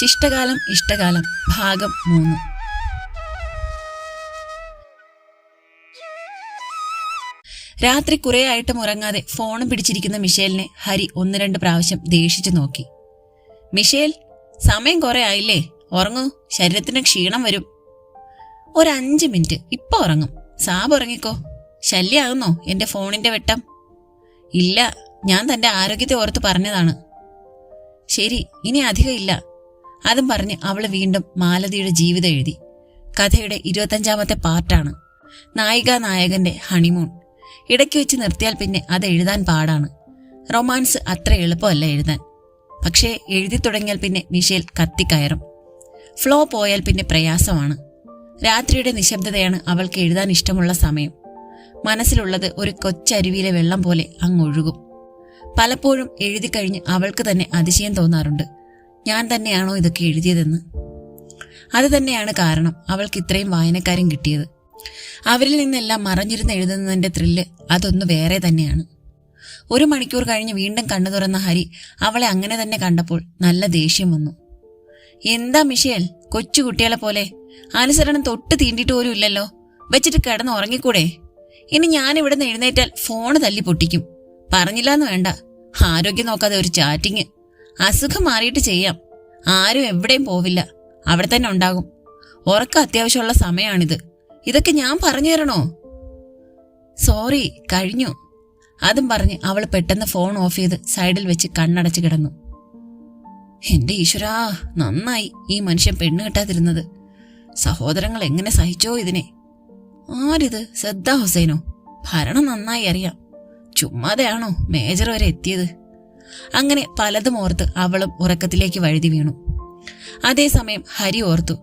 ശിഷ്ടകാലം ഇഷ്ടകാലം ഭാഗം മൂന്ന്. രാത്രി കുറെ ആയിട്ടും ഉറങ്ങാതെ ഫോണും പിടിച്ചിരിക്കുന്ന മിഷേലിനെ ഹരി ഒന്ന് രണ്ട് പ്രാവശ്യം ദേഷിച്ചു നോക്കി. മിഷേൽ സമയം കുറെ ആയില്ലേ? ഉറങ്ങൂ ശരീരത്തിന് ക്ഷീണം വരും. ഒരു അഞ്ച് മിനിറ്റ് ഇപ്പൊ ഉറങ്ങും. സാബ് ഉറങ്ങിക്കോ? ശല്യാകുന്നോ എന്റെ ഫോണിന്റെ വെട്ടം? ഇല്ല ഞാൻ തന്റെ ആരോഗ്യത്തെ ഓർത്ത് പറഞ്ഞതാണ്. ശരി ഇനി അധികം ഇല്ല. അതും പറഞ്ഞ് അവൾ വീണ്ടും മാലതിയുടെ ജീവിതം എഴുതി. കഥയുടെ ഇരുപത്തഞ്ചാമത്തെ പാർട്ടാണ്. നായിക നായകന്റെ ഹണിമൂൺ. ഇടയ്ക്ക് വെച്ച് നിർത്തിയാൽ പിന്നെ അത് എഴുതാൻ പാടാണ്. റൊമാൻസ് അത്ര എളുപ്പമല്ല എഴുതാൻ. പക്ഷേ എഴുതി തുടങ്ങിയാൽ പിന്നെ മിഷേൽ കത്തിക്കയറും. ഫ്ലോ പോയാൽ പിന്നെ പ്രയാസമാണ്. രാത്രിയുടെ നിശബ്ദതയാണ് അവൾക്ക് എഴുതാൻ ഇഷ്ടമുള്ള സമയം. മനസ്സിലുള്ളത് ഒരു കൊച്ചരുവിയിലെ വെള്ളം പോലെ അങ്ങൊഴുകും പലപ്പോഴും എഴുതി കഴിഞ്ഞ് അവൾക്ക് തന്നെ അതിശയം തോന്നാറുണ്ട്. ഞാൻ തന്നെയാണോ ഇതൊക്കെ എഴുതിയതെന്ന്? അത് തന്നെയാണ് കാരണം അവൾക്ക് ഇത്രയും വായനക്കാരും കിട്ടിയത്. അവരിൽ നിന്നെല്ലാം മറഞ്ഞിരുന്ന് എഴുതുന്നതിന്റെ ത്രില്ല് അതൊന്ന് വേറെ തന്നെയാണ്. ഒരു മണിക്കൂർ കഴിഞ്ഞ് വീണ്ടും കണ്ണു തുറന്ന ഹരി അവളെ അങ്ങനെ തന്നെ കണ്ടപ്പോൾ നല്ല ദേഷ്യം വന്നു. എന്താ മിഷേൽ കൊച്ചു കുട്ടികളെ പോലെ? അനുസരണം തൊട്ട് തീണ്ടിട്ട് പോലും ഇല്ലല്ലോ. വെച്ചിട്ട് കിടന്ന് ഉറങ്ങിക്കൂടെ? ഇനി ഞാൻ ഇവിടെ ഇവിടുന്ന് എഴുന്നേറ്റാൽ ഫോണ് തല്ലി പൊട്ടിക്കും. പറഞ്ഞില്ലാന്ന് വേണ്ട. ആരോഗ്യം നോക്കാതെ ഒരു ചാറ്റിങ്. അസുഖം മാറിയിട്ട് ചെയ്യാം. ആരും എവിടെയും പോവില്ല. അവിടെ തന്നെ ഉണ്ടാകും. ഉറക്കം അത്യാവശ്യമുള്ള സമയമാണിത് ഇതൊക്കെ ഞാൻ പറഞ്ഞു തരണോ? സോറി കഴിഞ്ഞു. അതും പറഞ്ഞ് അവൾ പെട്ടെന്ന് ഫോൺ ഓഫ് ചെയ്ത് സൈഡിൽ വെച്ച് കണ്ണടച്ച് കിടന്നു. എന്റെ ഈശ്വരാ നന്നായി ഈ മനുഷ്യൻ പെണ്ണ് കിട്ടാതിരുന്നത്. സഹോദരങ്ങൾ എങ്ങനെ സഹിച്ചോ ഇതിനെ? ആരിത്? ശ്രദ്ധ ഹുസൈനോ? ഭരണം നന്നായി അറിയാം. ചുമ്മാതെയാണോ മേജർ വരെ എത്തിയത്? അങ്ങനെ പലതും ഓർത്ത് അവളും ഉറക്കത്തിലേക്ക് വഴുതി വീണു. അതേസമയം ഹരി ഓർത്തു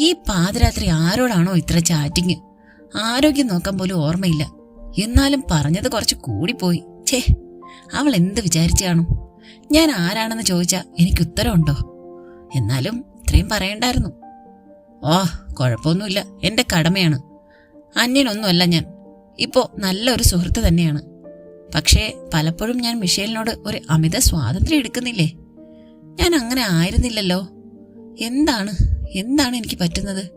ഈ പാതിരാത്രി ആരോടാണോ ഇത്ര ചാറ്റിങ്? ആരോഗ്യം നോക്കാൻ പോലും ഓർമ്മയില്ല. എന്നാലും പറഞ്ഞത് കുറച്ച് കൂടിപ്പോയി. ഛേ അവൾ എന്ത് വിചാരിച്ചു കാണും ഞാൻ ആരാണെന്ന് ചോദിച്ചാൽ എനിക്ക് ഉത്തരവുണ്ടോ? എന്നാലും ഇത്രയും പറയണ്ടായിരുന്നു. ഓ കുഴപ്പമൊന്നുമില്ല. എന്റെ കടമയാണ്. അന്യനൊന്നുമല്ല ഞാൻ. ഇപ്പോ നല്ലൊരു സുഹൃത്ത് തന്നെയാണ്. പക്ഷേ പലപ്പോഴും ഞാൻ മിഷേലിനോട് ഒരു അമിത സ്വാതന്ത്ര്യം എടുക്കുന്നില്ലേ? ഞാൻ അങ്ങനെ ആയിരുന്നില്ലല്ലോ. എന്താണ്? എന്താണ് എനിക്ക് പറ്റുന്നത്?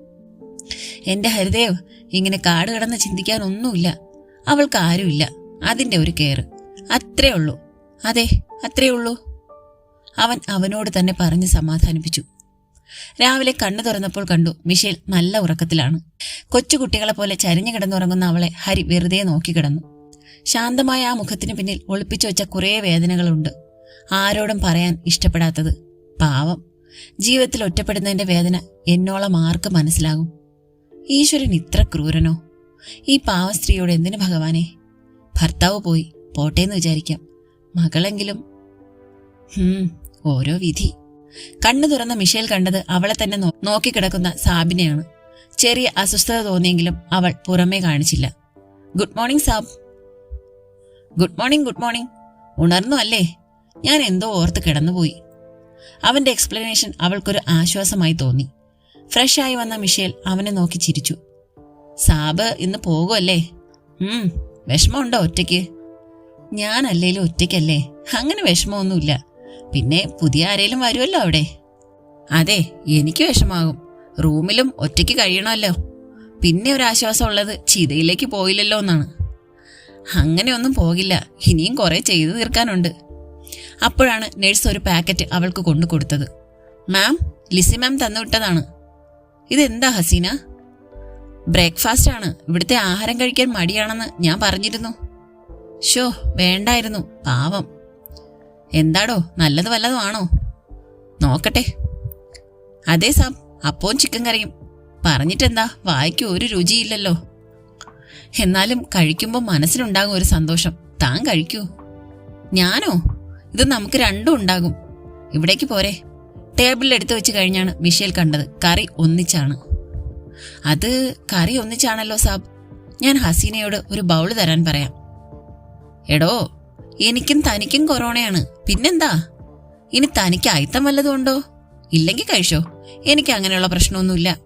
എന്റെ ഹരിദേവ് ഇങ്ങനെ കാട് കിടന്ന് ചിന്തിക്കാനൊന്നുമില്ല. അവൾക്ക് ആരുമില്ല. അതിന്റെ ഒരു കെയർ അത്രേ ഉള്ളൂ. അതെ അത്രേ ഉള്ളൂ. അവൻ അവനോട് തന്നെ പറഞ്ഞ് സമാധാനിപ്പിച്ചു. രാവിലെ കണ്ണു തുറന്നപ്പോൾ കണ്ടു മിഷേൽ നല്ല ഉറക്കത്തിലാണ്. കൊച്ചുകുട്ടികളെ പോലെ ചരിഞ്ഞു കിടന്നുറങ്ങുന്ന അവളെ ഹരി വെറുതെ നോക്കിക്കിടന്നു. ശാന്തമായ ആ മുഖത്തിന് പിന്നിൽ ഒളിപ്പിച്ചു വെച്ച കുറേ വേദനകളുണ്ട്. ആരോടും പറയാൻ ഇഷ്ടപ്പെടാത്തത് പാവം. ജീവിതത്തിൽ ഒറ്റപ്പെടുന്നതിന്റെ വേദന എന്നോളം ആർക്ക് മനസ്സിലാകും? ഈശ്വരൻ ഇത്ര ക്രൂരനോ? ഈ പാവ സ്ത്രീയോട് എന്തിനു ഭഗവാനെ? ഭർത്താവ് പോയി പോട്ടേന്ന് വിചാരിക്കാം. മകളെങ്കിലും. ഓരോ വിധി. കണ്ണു തുറന്ന മിഷേൽ കണ്ടത് അവളെ തന്നെ നോക്കിക്കിടക്കുന്ന സാബിനെയാണ്. ചെറിയ അസ്വസ്ഥത തോന്നിയെങ്കിലും അവൾ പുറമേ കാണിച്ചില്ല. ഗുഡ് മോർണിംഗ് സാബ്. ഗുഡ് മോർണിംഗ് ഗുഡ് മോർണിംഗ് ഉണർന്നു അല്ലേ? ഞാൻ എന്തോ ഓർത്ത് കിടന്നുപോയി. അവന്റെ എക്സ്പ്ലനേഷൻ അവൾക്കൊരു ആശ്വാസമായി തോന്നി. ഫ്രഷ് ആയി വന്ന മിഷേൽ അവനെ നോക്കി ചിരിച്ചു. സാബ് ഇന്ന് പോകുമല്ലേ ഉം വിഷമമുണ്ടോ ഒറ്റയ്ക്ക്? ഞാൻ അല്ലേലും ഒറ്റയ്ക്കല്ലേ? അങ്ങനെ വിഷമമൊന്നുമില്ല. പിന്നെ പുതിയ ആരേലും വരുമല്ലോ അവിടെ? അതെ എനിക്ക് വിഷമാകും റൂമിലും ഒറ്റയ്ക്ക് കഴിയണമല്ലോ. പിന്നെ ഒരു ഉള്ളത് ചിതയിലേക്ക് പോയില്ലല്ലോ എന്നാണ് അങ്ങനെയൊന്നും പോകില്ല. ഇനിയും കുറെ ചെയ്തു തീർക്കാനുണ്ട്. അപ്പോഴാണ് നഴ്സ് ഒരു പാക്കറ്റ് അവൾക്ക് കൊണ്ടു കൊടുത്തത്. മാം ലിസി മാം തന്നുവിട്ടതാണ് ഇതെന്താ ഹസീന? ബ്രേക്ക്ഫാസ്റ്റ് ആണ്. ഇവിടുത്തെ ആഹാരം കഴിക്കാൻ മടിയാണെന്ന് ഞാൻ പറഞ്ഞിരുന്നു. ഷോ വേണ്ടായിരുന്നു. പാവം. എന്താടോ നല്ലത് വല്ലതും ആണോ? നോക്കട്ടെ. അതെ സാബ് അപ്പവും ചിക്കൻ കറിയും. പറഞ്ഞിട്ടെന്താ? വായിക്ക് ഒരു രുചിയില്ലല്ലോ. എന്നാലും കഴിക്കുമ്പോൾ മനസ്സിലുണ്ടാകും ഒരു സന്തോഷം. താൻ കഴിക്കൂ. ഞാനോ? ഇത് നമുക്ക് രണ്ടും ഉണ്ടാകും. ഇവിടേക്ക് പോരെ. ടേബിളിൽ എടുത്തു വെച്ച് കഴിഞ്ഞാണ് മിഷേൽ കണ്ടത്. കറി ഒന്നിച്ചാണ്. അത് കറി ഒന്നിച്ചാണല്ലോ സാബ്. ഞാൻ ഹസീനയോട് ഒരു ബൗൾ തരാൻ പറയാം. എടോ എനിക്കും തനിക്കും കൊറോണയാണ്. പിന്നെന്താ? ഇനി തനിക്ക് അയിത്തം വല്ലതും ഉണ്ടോ? ഇല്ലെങ്കിൽ കഴിച്ചോ? എനിക്ക് അങ്ങനെയുള്ള പ്രശ്നമൊന്നുമില്ല.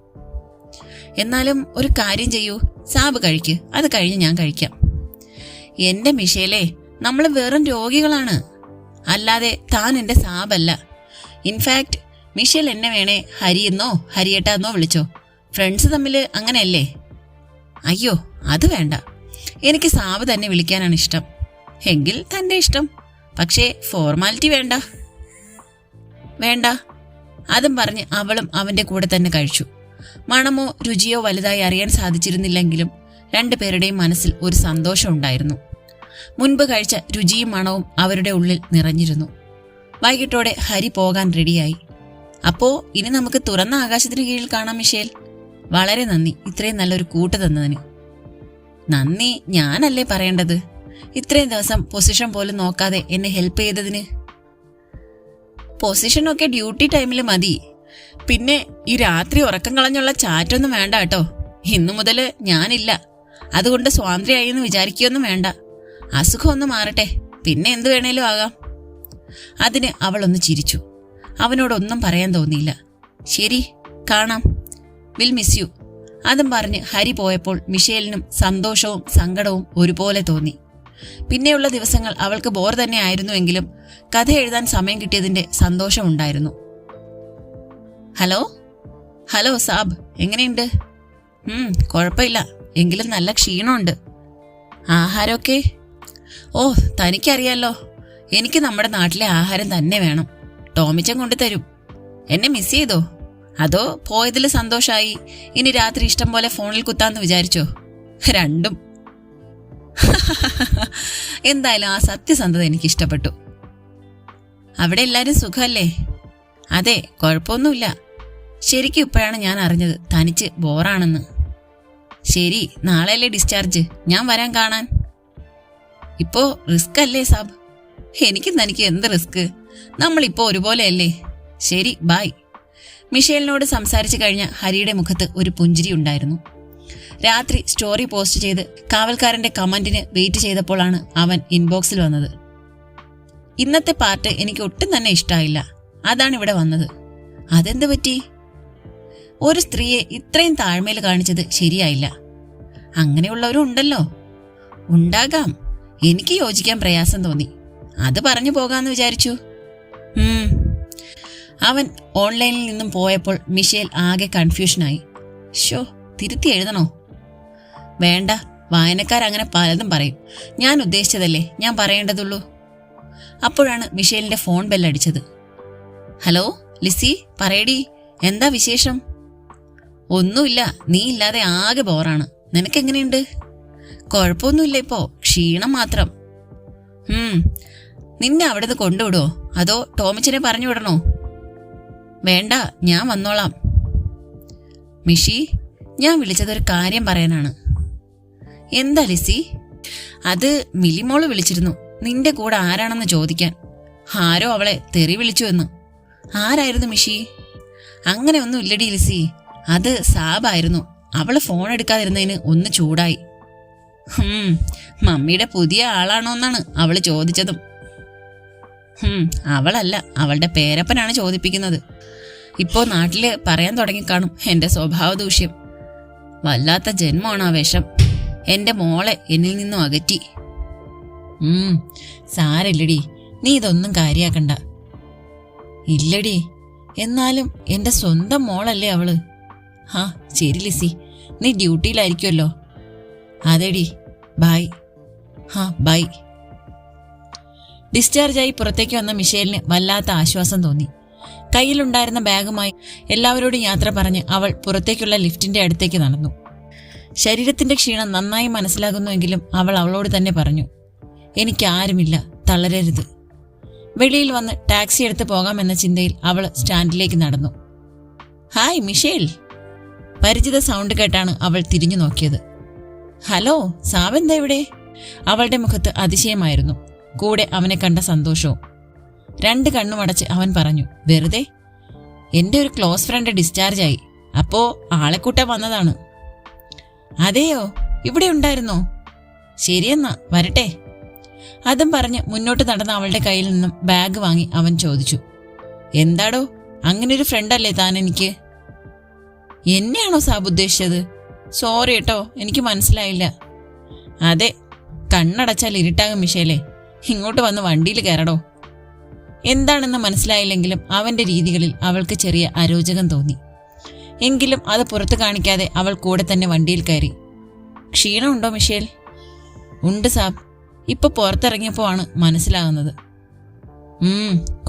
എന്നാലും ഒരു കാര്യം ചെയ്യൂ. സാബ് കഴിക്ക്. അത് കഴിഞ്ഞ് ഞാൻ കഴിക്കാം. എന്റെ മിഷേലേ നമ്മൾ വെറും രോഗികളാണ്. അല്ലാതെ താൻ എന്റെ സാബല്ല. ഇൻഫാക്ട് മിഷേൽ എന്നെ വേണേ ഹരിയെന്നോ ഹരിയേട്ടാന്നോ വിളിച്ചോ. ഫ്രണ്ട്സ് തമ്മിൽ അങ്ങനെയല്ലേ? അയ്യോ അത് വേണ്ട. എനിക്ക് സാബ് തന്നെ വിളിക്കാനാണ് ഇഷ്ടം. എങ്കിൽ തന്റെ ഇഷ്ടം. പക്ഷേ ഫോർമാലിറ്റി വേണ്ട. വേണ്ട. അതും പറഞ്ഞ് അവളും അവന്റെ കൂടെ തന്നെ കഴിച്ചു. മണമോ രുചിയോ വലുതായി അറിയാൻ സാധിച്ചിരുന്നില്ലെങ്കിലും രണ്ടുപേരുടെയും മനസ്സിൽ ഒരു സന്തോഷം ഉണ്ടായിരുന്നു. മുൻപ് കഴിച്ച രുചിയും മണവും അവരുടെ ഉള്ളിൽ നിറഞ്ഞിരുന്നു. വൈകിട്ടോടെ ഹരി പോകാൻ റെഡിയായി. അപ്പോ ഇനി നമുക്ക് തുറന്ന ആകാശത്തിന് കീഴിൽ കാണാം മിഷേൽ. വളരെ നന്ദി. ഇത്രയും നല്ലൊരു കൂട്ട് തന്നതിന്. നന്ദി. ഞാനല്ലേ പറയേണ്ടത്? ഇത്രയും ദിവസം പൊസിഷൻ പോലും നോക്കാതെ എന്നെ ഹെൽപ്പ് ചെയ്തതിന്? പൊസിഷനൊക്കെ ഡ്യൂട്ടി ടൈമിൽ മതി. പിന്നെ ഈ രാത്രി ഉറക്കം കളഞ്ഞുള്ള ചാറ്റൊന്നും വേണ്ട കേട്ടോ. ഇന്നു മുതൽ ഞാനില്ല. അതുകൊണ്ട് സ്വാതന്ത്ര്യമായി എന്ന് വിചാരിക്കുകയൊന്നും വേണ്ട. അസുഖം ഒന്ന് മാറട്ടെ. പിന്നെ എന്ത് വേണേലും ആകാം. അതിന് അവളൊന്ന് ചിരിച്ചു. അവനോടൊന്നും പറയാൻ തോന്നിയില്ല. ശരി കാണാം. വിൽ മിസ് യു അതും പറഞ്ഞ് ഹരി പോയപ്പോൾ മിഷേലിനും സന്തോഷവും സങ്കടവും ഒരുപോലെ തോന്നി. പിന്നെയുള്ള ദിവസങ്ങൾ അവൾക്ക് ബോർ തന്നെ ആയിരുന്നുവെങ്കിലും കഥ എഴുതാൻ സമയം കിട്ടിയതിന്റെ സന്തോഷമുണ്ടായിരുന്നു. ഹലോ ഹലോ സാബ് എങ്ങനെയുണ്ട്? കുഴപ്പമില്ല. എങ്കിലും നല്ല ക്ഷീണമുണ്ട്. ആഹാരമൊക്കെ? ഓ തനിക്കറിയാലോ. എനിക്ക് നമ്മുടെ നാട്ടിലെ ആഹാരം തന്നെ വേണം. ടോമിച്ചൻ കൊണ്ടു തരും എന്നെ മിസ് ചെയ്തോ? അതോ പോയതിൽ സന്തോഷമായി ഇനി രാത്രി ഇഷ്ടം പോലെ ഫോണിൽ കുത്താന്ന് വിചാരിച്ചോ? രണ്ടും. എന്തായാലും ആ സത്യസന്ധത എനിക്ക് ഇഷ്ടപ്പെട്ടു. അവിടെ എല്ലാരും സുഖമല്ലേ? അതെ കുഴപ്പമൊന്നുമില്ല. ശരിക്കും ഇപ്പോഴാണ് ഞാൻ അറിഞ്ഞത് തനിച്ച് ബോറാണെന്ന്. ശരി നാളെയല്ലേ ഡിസ്ചാർജ് ഞാൻ വരാൻ കാണാൻ. ഇപ്പോ റിസ്ക് അല്ലേ സാബ്? എനിക്കും തനിക്ക് എന്ത് റിസ്ക് നമ്മളിപ്പോ ഒരുപോലെയല്ലേ? ശരി ബായ് മിഷേലിനോട് സംസാരിച്ചു കഴിഞ്ഞ ഹരിയുടെ മുഖത്ത് ഒരു പുഞ്ചിരി ഉണ്ടായിരുന്നു. രാത്രി സ്റ്റോറി പോസ്റ്റ് ചെയ്ത് കാവൽക്കാരന്റെ കമന്റിന് വെയിറ്റ് ചെയ്തപ്പോഴാണ് അവൻ ഇൻബോക്സിൽ വന്നത്. ഇന്നത്തെ പാർട്ട് എനിക്ക് ഒട്ടും തന്നെ ഇഷ്ടമായില്ല അതാണ് ഇവിടെ വന്നത്. അതെന്ത് പറ്റി? ഒരു സ്ത്രീയെ ഇത്രയും താഴ്മയിൽ കാണിച്ചത് ശരിയായില്ല. അങ്ങനെയുള്ളവരും ഉണ്ടല്ലോ ഉണ്ടാകാം. എനിക്ക് യോജിക്കാൻ പ്രയാസം തോന്നി. അത് പറഞ്ഞു പോകാമെന്ന് വിചാരിച്ചു. അവൻ ഓൺലൈനിൽ നിന്നും പോയപ്പോൾ മിഷേൽ ആകെ കൺഫ്യൂഷനായി. ഷോ തിരുത്തി എഴുതണോ? വേണ്ട വായനക്കാർ അങ്ങനെ പലതും പറയും. ഞാൻ ഉദ്ദേശിച്ചതല്ലേ ഞാൻ പറയേണ്ടതുള്ളൂ. അപ്പോഴാണ് മിഷേലിന്റെ ഫോൺ ബെല്ലടിച്ചത്. ഹലോ ലിസി പറയടി എന്താ വിശേഷം? ഒന്നുമില്ല നീ ഇല്ലാതെ ആകെ ബോറാണ് നിനക്ക് എങ്ങനെയുണ്ട് കുഴപ്പമൊന്നുമില്ല ഇപ്പോ ക്ഷീണം മാത്രം. ഉം നിന്നെ അവിടെ നിന്ന് കൊണ്ടുവിടുവോ? അതോ ടോമിച്ചിനെ പറഞ്ഞു വിടണോ? വേണ്ട ഞാൻ വന്നോളാം. മിഷി ഞാൻ വിളിച്ചത് ഒരു കാര്യം പറയാനാണ്. എന്താ ലിസി? അത് മിലിമോൾ വിളിച്ചിരുന്നു. നിന്റെ കൂടെ ആരാണെന്ന് ചോദിക്കാൻ. ആരോ അവളെ തെറി വിളിച്ചു എന്ന്. ആരായിരുന്നു മിഷി? അങ്ങനെ ഒന്നും ഇല്ലടി ലിസി. അത് സാബായിരുന്നു. അവൾ ഫോൺ എടുക്കാതിരുന്നതിന് ഒന്ന് ചൂടായി. ഹും മമ്മിയുടെ പുതിയ ആളാണോന്നാണ് അവൾ ചോദിച്ചതും. ഹും അവളല്ല അവളുടെ പേരപ്പനാണ് ചോദിപ്പിക്കുന്നത്. ഇപ്പോ നാട്ടിൽ പറയാൻ തുടങ്ങിക്കാണും എന്റെ സ്വഭാവ ദൂഷ്യം. വല്ലാത്ത ജന്മമാണ് ആ വേഷം. എന്റെ മോളെ എന്നിൽ നിന്നും അകറ്റി. ഉം സാരല്ലടി നീ ഇതൊന്നും കാര്യാക്കണ്ട. ഇല്ലടി എന്നാലും എന്റെ സ്വന്തം മോളല്ലേ അവൾ. ഹാ ശരി ലിസി. നീ ഡ്യൂട്ടിയിലായിരിക്കുമല്ലോ അതെടി ബായ് ഹാ ബൈ ഡിസ്ചാർജായി പുറത്തേക്ക് വന്ന മിഷേലിന് വല്ലാത്ത ആശ്വാസം തോന്നി. കയ്യിലുണ്ടായിരുന്ന ബാഗുമായി എല്ലാവരോടും യാത്ര പറഞ്ഞ് അവൾ പുറത്തേക്കുള്ള ലിഫ്റ്റിന്റെ അടുത്തേക്ക് നടന്നു. ശരീരത്തിന്റെ ക്ഷീണം നന്നായി മനസ്സിലാകുന്നുവെങ്കിലും അവൾ അവളോട് തന്നെ പറഞ്ഞു എനിക്കാരുമില്ല തളരരുത്. വെളിയിൽ വന്ന് ടാക്സി എടുത്ത് പോകാമെന്ന ചിന്തയിൽ അവൾ സ്റ്റാൻഡിലേക്ക് നടന്നു. Hi Michel. പരിചിത സൗണ്ട് കേട്ടാണ് അവൾ തിരിഞ്ഞു നോക്കിയത്. ഹലോ സാവെന്താ ഇവിടെ? അവളുടെ മുഖത്ത് അതിശയമായിരുന്നു. കൂടെ അവനെ കണ്ട സന്തോഷവും. രണ്ട് കണ്ണുമടച്ച് അവൻ പറഞ്ഞു വെറുതെ? എന്റെ ഒരു ക്ലോസ് ഫ്രണ്ട് ഡിസ്ചാർജ് ആയി. അപ്പോ ആളെക്കൂട്ട വന്നതാണ്. അതെയോ? ഇവിടെ ഉണ്ടായിരുന്നോ? ശരിയെന്നാ വരട്ടെ. അതും പറഞ്ഞ് മുന്നോട്ട് നടന്ന അവളുടെ കയ്യിൽ നിന്നും ബാഗ് വാങ്ങി അവൻ ചോദിച്ചു എന്താടോ? അങ്ങനൊരു ഫ്രണ്ടല്ലേ താൻ എനിക്ക്? എന്നെയാണോ സാബ് ഉദ്ദേശിച്ചത്? സോറി കേട്ടോ എനിക്ക് മനസ്സിലായില്ല. അതെ കണ്ണടച്ചാൽ ഇരുട്ടാകും മിഷേലെ. ഇങ്ങോട്ട് വന്ന് വണ്ടിയിൽ കയറടോ. എന്താണെന്ന് മനസ്സിലായില്ലെങ്കിലും അവന്റെ രീതികളിൽ അവൾക്ക് ചെറിയ അരോചകം തോന്നി. എങ്കിലും അത് പുറത്തു കാണിക്കാതെ അവൾ കൂടെ തന്നെ വണ്ടിയിൽ കയറി. ക്ഷീണമുണ്ടോ മിഷേൽ? ഉണ്ട് സാബ്. ഇപ്പൊ പുറത്തിറങ്ങിയപ്പോ ആണ് മനസ്സിലാകുന്നത്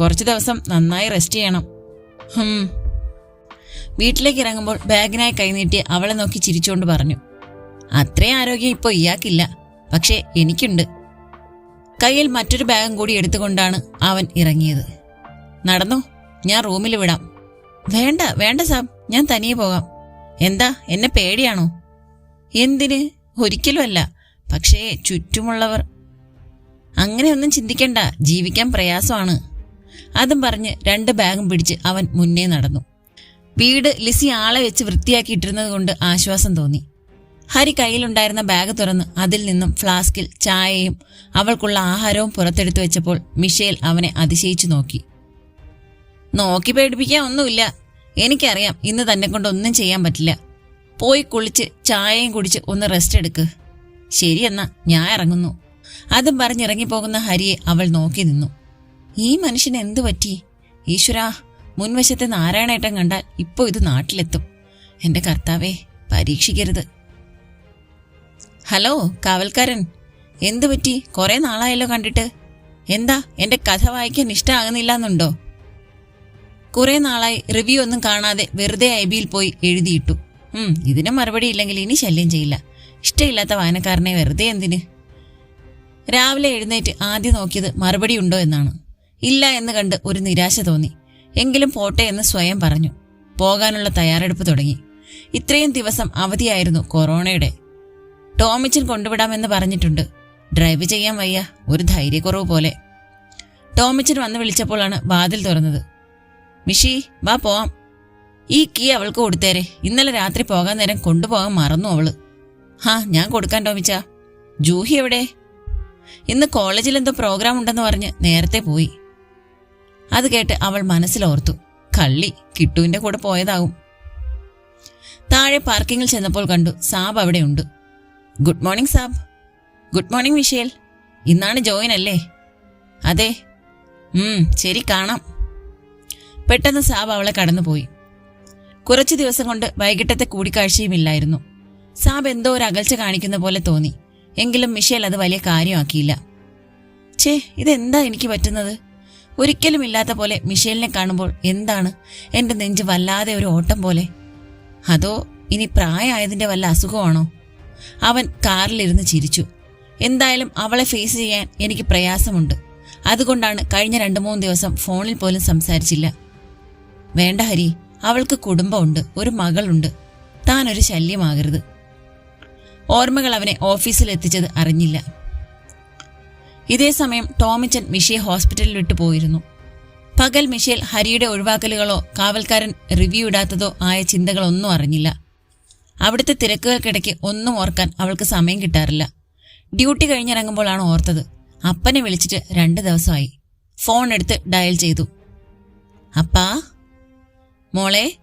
കുറച്ച് ദിവസം നന്നായി റെസ്റ്റ് ചെയ്യണം. വീട്ടിലേക്ക് ഇറങ്ങുമ്പോൾ ബാഗിനായി കൈനീട്ടി അവളെ നോക്കി ചിരിച്ചുകൊണ്ട് പറഞ്ഞു. അത്രയും ആരോഗ്യം ഇപ്പോൾ ഇയാൾക്കില്ല. പക്ഷേ എനിക്കുണ്ട്. കയ്യിൽ മറ്റൊരു ബാഗും കൂടി എടുത്തുകൊണ്ടാണ് അവൻ ഇറങ്ങിയത്. നടന്നു? ഞാൻ റൂമിൽ വിടാം. വേണ്ട വേണ്ട സാബ് ഞാൻ തനിയെ പോകാം. എന്താ? എന്നെ പേടിയാണോ? എന്തിന്? ഒരിക്കലുമല്ല പക്ഷേ ചുറ്റുമുള്ളവർ. അങ്ങനെയൊന്നും ചിന്തിക്കണ്ട. ജീവിക്കാൻ പ്രയാസമാണ്. അതും പറഞ്ഞ് രണ്ട് ബാഗും പിടിച്ച് അവൻ മുന്നേ നടന്നു. വീട് ലിസി ആളെ വെച്ച് വൃത്തിയാക്കിയിട്ടിരുന്നത് കൊണ്ട് ആശ്വാസം തോന്നി. ഹരി കയ്യിലുണ്ടായിരുന്ന ബാഗ് തുറന്ന് അതിൽ നിന്നും ഫ്ലാസ്കിൽ ചായയും അവൾക്കുള്ള ആഹാരവും പുറത്തെടുത്തു വെച്ചപ്പോൾ മിഷേൽ അവനെ അതിശയിച്ചു നോക്കി. നോക്കി പേടിപ്പിക്കാൻ ഒന്നുമില്ല. എനിക്കറിയാം ഇന്ന് തന്നെ കൊണ്ട് ഒന്നും ചെയ്യാൻ പറ്റില്ല. പോയി കുളിച്ച് ചായയും കുടിച്ച് ഒന്ന് റെസ്റ്റ് എടുക്ക്. ശരിയെന്നാ ഞാൻ ഇറങ്ങുന്നു. അതും പറഞ്ഞിറങ്ങിപ്പോകുന്ന ഹരിയെ അവൾ നോക്കി നിന്നു. ഈ മനുഷ്യന് എന്തു പറ്റി? ഈശ്വരാ മുൻവശത്തെ നാരായണേട്ടൻ കണ്ടാൽ ഇപ്പോ ഇത് നാട്ടിലെത്തും. എന്റെ കർത്താവേ പരീക്ഷിക്കരുത്. ഹലോ കാവൽക്കാരൻ. എന്തു പറ്റി? കുറെ നാളായല്ലോ കണ്ടിട്ട്. എന്താ എന്റെ കഥ വായിക്കാൻ ഇഷ്ടമാകുന്നില്ല എന്നുണ്ടോ കുറെ നാളായി റിവ്യൂ ഒന്നും കാണാതെ വെറുതെ ഐ ബിയിൽ പോയി എഴുതിയിട്ടു. ഇതിന് മറുപടി ഇല്ലെങ്കിൽ ഇനി ശല്യം ചെയ്യില്ല. ഇഷ്ടമില്ലാത്ത വായനക്കാരനെ വെറുതെ എന്തിന്? രാവിലെ എഴുന്നേറ്റ് ആദ്യം നോക്കിയത് മറുപടി ഉണ്ടോ എന്നാണ്. ഇല്ല എന്ന് കണ്ട് ഒരു നിരാശ തോന്നി. എങ്കിലും പോട്ടെ എന്ന് സ്വയം പറഞ്ഞു. പോകാനുള്ള തയ്യാറെടുപ്പ് തുടങ്ങി. ഇത്രയും ദിവസം അവധിയായിരുന്നു കൊറോണയുടെ. ടോമിച്ചൻ കൊണ്ടുവിടാമെന്ന് പറഞ്ഞിട്ടുണ്ട്. ഡ്രൈവ് ചെയ്യാൻ വയ്യ ഒരു ധൈര്യക്കുറവ് പോലെ. ടോമിച്ചൻ വന്ന് വിളിച്ചപ്പോഴാണ് വാതിൽ തുറന്നത്. മിഷി വാ പോവാം. ഈ കീ അവൾക്ക് കൊടുത്തേരെ. ഇന്നലെ രാത്രി പോകാൻ നേരം കൊണ്ടുപോകാൻ മറന്നു അവൾ. ഹാ ഞാൻ കൊടുക്കാൻ ടോമിച്ച. ജൂഹി എവിടെ? ഇന്ന് കോളേജിൽ എന്തോ പ്രോഗ്രാം ഉണ്ടെന്ന് പറഞ്ഞ് നേരത്തെ പോയി. അത് കേട്ട് അവൾ മനസ്സിലോർത്തു. കള്ളി കിട്ടുവിന്റെ കൂടെ പോയതാവും. താഴെ പാർക്കിങ്ങിൽ ചെന്നപ്പോൾ കണ്ടു സാബ് അവിടെയുണ്ട്. ഗുഡ് മോർണിംഗ് സാബ്. ഗുഡ് മോർണിംഗ് വിഷയൽ ഇന്നാണ് ജോയിൻ അല്ലേ? അതെ. ശരി കാണാം. പെട്ടെന്ന് സാബ് അവളെ കടന്നുപോയി. കുറച്ചു ദിവസം കൊണ്ട് വൈകിട്ടത്തെ കൂടിക്കാഴ്ചയുമില്ലായിരുന്നു സാബ് എന്തോ ഒരു അകൽച്ച കാണിക്കുന്ന പോലെ തോന്നി. എങ്കിലും മിഷേൽ അത് വലിയ കാര്യമാക്കിയില്ല. ഛേ ഇതെന്താ എനിക്ക് പറ്റുന്നത്? ഒരിക്കലും ഇല്ലാത്ത പോലെ മിഷേലിനെ കാണുമ്പോൾ എന്താണ് എന്റെ നെഞ്ച് വല്ലാതെ ഒരു ഓട്ടം പോലെ? അതോ ഇനി പ്രായമായതിന്റെ വല്ല അസുഖമാണോ? അവൻ കാറിലിരുന്ന് ചിരിച്ചു. എന്തായാലും അവളെ ഫേസ് ചെയ്യാൻ എനിക്ക് പ്രയാസമുണ്ട്. അതുകൊണ്ടാണ് കഴിഞ്ഞ രണ്ടു മൂന്ന് ദിവസം ഫോണിൽ പോലും സംസാരിച്ചില്ല. വേണ്ട ഹരി അവൾക്ക് കുടുംബമുണ്ട് ഒരു മകളുണ്ട്. താൻ ഒരു ശല്യമാകരുത്. ഓർമ്മകൾ അവനെ ഓഫീസിൽ എത്തിച്ചത് അറിഞ്ഞില്ല. ഇതേ സമയം ടോമിച്ചൻ മിഷയെ ഹോസ്പിറ്റലിൽ വിട്ടു പോയിരുന്നു. പകൽ മിഷേൽ ഹരിയുടെ ഒഴിവാക്കലുകളോ കാവൽക്കാരൻ റിവ്യൂ ഇടാത്തതോ ആയ ചിന്തകളൊന്നും അറിഞ്ഞില്ല. അവിടുത്തെ തിരക്കുകൾക്കിടയ്ക്ക് ഒന്നും ഓർക്കാൻ അവൾക്ക് സമയം കിട്ടാറില്ല. ഡ്യൂട്ടി കഴിഞ്ഞിറങ്ങുമ്പോഴാണ് ഓർത്തത്. അപ്പനെ വിളിച്ചിട്ട് രണ്ട് ദിവസമായി. ഫോൺ എടുത്ത് ഡയൽ ചെയ്തു. അപ്പാ മോളെ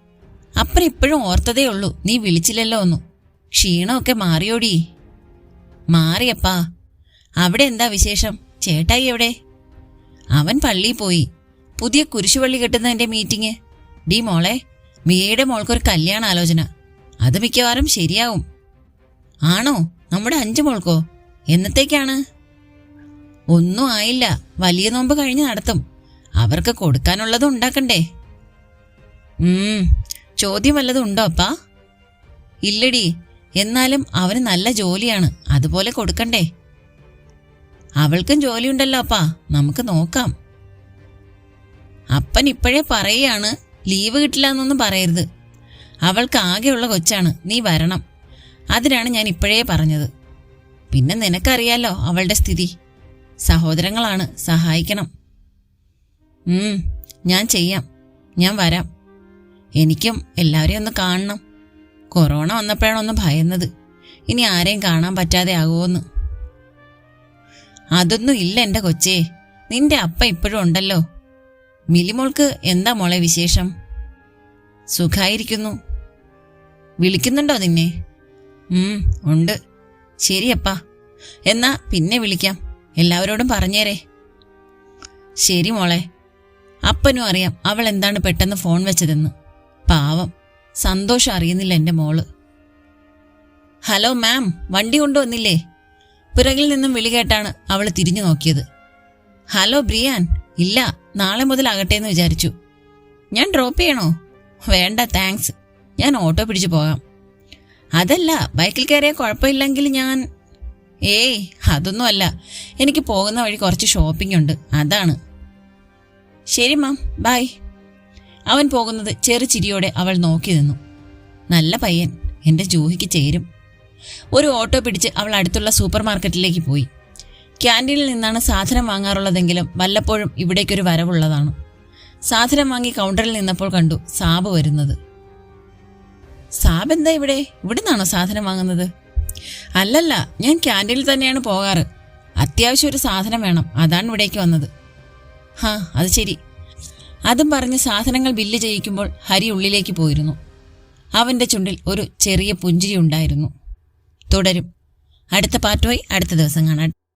അപ്പൻ ഇപ്പോഴും ഓർത്തതേ ഉള്ളൂ. നീ വിളിച്ചില്ലല്ലോ ഒന്നും ക്ഷീണമൊക്കെ മാറിയോടി. മാറിയപ്പാ അവിടെ എന്താ വിശേഷം? ചേട്ടായി എവിടെ? അവൻ പള്ളിയിൽ പോയി. പുതിയ കുരിശുപള്ളി കെട്ടുന്നതിന്റെ മീറ്റിംഗ്. ഡി മോളെ മിയയുടെ മോൾക്കൊരു കല്യാണ ആലോചന അത് മിക്കവാറും ശരിയാവും. ആണോ? നമ്മുടെ അഞ്ചു മോൾക്കോ? എന്നത്തേക്കാണ്? ഒന്നും ആയില്ല. വലിയ നോമ്പ് കഴിഞ്ഞ് നടത്തും. അവർക്ക് കൊടുക്കാനുള്ളത് ഉണ്ടാക്കണ്ടേ? ചോദ്യം വല്ലതും ഉണ്ടോ അപ്പാ? ഇല്ലടി. എന്നാലും അവന് നല്ല ജോലിയാണ്. അതുപോലെ കൊടുക്കണ്ടേ? അവൾക്കും ജോലിയുണ്ടല്ലോ അപ്പാ. നമുക്ക് നോക്കാം. അപ്പൻ ഇപ്പോഴേ പറയാണ് ലീവ് കിട്ടില്ല എന്നൊന്നും പറയരുത്. അവൾക്ക് ആകെയുള്ള കൊച്ചാണ്. നീ വരണം. അതിനാണ് ഞാൻ ഇപ്പോഴേ പറഞ്ഞത്. പിന്നെ നിനക്കറിയാലോ അവളുടെ സ്ഥിതി. സഹോദരങ്ങളാണ്. സഹായിക്കണം. ഞാൻ ചെയ്യാം. ഞാൻ വരാം. എനിക്കും എല്ലാവരെയും ഒന്ന് കാണണം. കൊറോണ വന്നപ്പോഴാണ് ഒന്ന് ഭയന്നത്. ഇനി ആരെയും കാണാൻ പറ്റാതെ ആകുമോന്ന് അതൊന്നും ഇല്ല എന്റെ കൊച്ചേ. നിന്റെ അപ്പ ഇപ്പോഴും ഉണ്ടല്ലോ. മിലിമോൾക്ക് എന്താ മോളെ വിശേഷം? സുഖായിരിക്കുന്നു. വിളിക്കുന്നുണ്ടോ നിന്നെ? ഉം ഉണ്ട്. ശരിയപ്പാ എന്നാ പിന്നെ വിളിക്കാം. എല്ലാവരോടും പറഞ്ഞേരെ. ശരി മോളെ. അപ്പനും അറിയാം അവൾ എന്താണ് പെട്ടെന്ന് ഫോൺ വെച്ചതെന്ന്. പാവം. സന്തോഷം അറിയുന്നില്ല എന്റെ മോൾ. ഹലോ മാം വണ്ടി കൊണ്ടുവന്നില്ലേ? പിറകിൽ നിന്നും വിളി കേട്ടാണ് അവൾ തിരിഞ്ഞു നോക്കിയത്. Hello Brian. ഇല്ല നാളെ മുതൽ ആകട്ടെ എന്ന് വിചാരിച്ചു. ഞാൻ ഡ്രോപ്പ് ചെയ്യണോ? വേണ്ട താങ്ക്സ് ഞാൻ ഓട്ടോ പിടിച്ചു പോകാം. അതല്ല ബൈക്കിൽ കയറിയാൽ കുഴപ്പമില്ലെങ്കിൽ ഞാൻ ഏയ് അതൊന്നുമല്ല എനിക്ക് പോകുന്ന വഴി കുറച്ച് ഷോപ്പിംഗ് ഉണ്ട്. അതാണ്. ശരി മാം ബായ് അവൻ പോകുന്നത് ചെറു ചിരിയോടെ അവൾ നോക്കി നിന്നു. നല്ല പയ്യൻ. എന്റെ ജൂഹിക്ക് ചേരും. ഒരു ഓട്ടോ പിടിച്ച് അവൾ അടുത്തുള്ള സൂപ്പർ മാർക്കറ്റിലേക്ക് പോയി. ക്യാന്റീനിൽ നിന്നാണ് സാധനം വാങ്ങാറുള്ളതെങ്കിലും വല്ലപ്പോഴും ഇവിടേക്കൊരു വരവുള്ളതാണ്. സാധനം വാങ്ങി കൗണ്ടറിൽ നിന്നപ്പോൾ കണ്ടു സാബ് വരുന്നത്. സാബ് എന്താ ഇവിടെ? ഇവിടെ നിന്നാണോ സാധനം വാങ്ങുന്നത്? അല്ലല്ല ഞാൻ ക്യാന്റീനിൽ തന്നെയാണ് പോകാറ്. അത്യാവശ്യം ഒരു സാധനം വേണം അതാണ് ഇവിടേക്ക് വന്നത്. ഹാ അത് ശരി. അതും പറഞ്ഞ് സാധനങ്ങൾ ബില്ല് ചെയ്യിക്കുമ്പോൾ ഹരി ഉള്ളിലേക്ക് പോയിരുന്നു. അവന്റെ ചുണ്ടിൽ ഒരു ചെറിയ പുഞ്ചിരി ഉണ്ടായിരുന്നു. തുടരും. അടുത്ത പാർട്ടുമായി അടുത്ത ദിവസം കാണാം.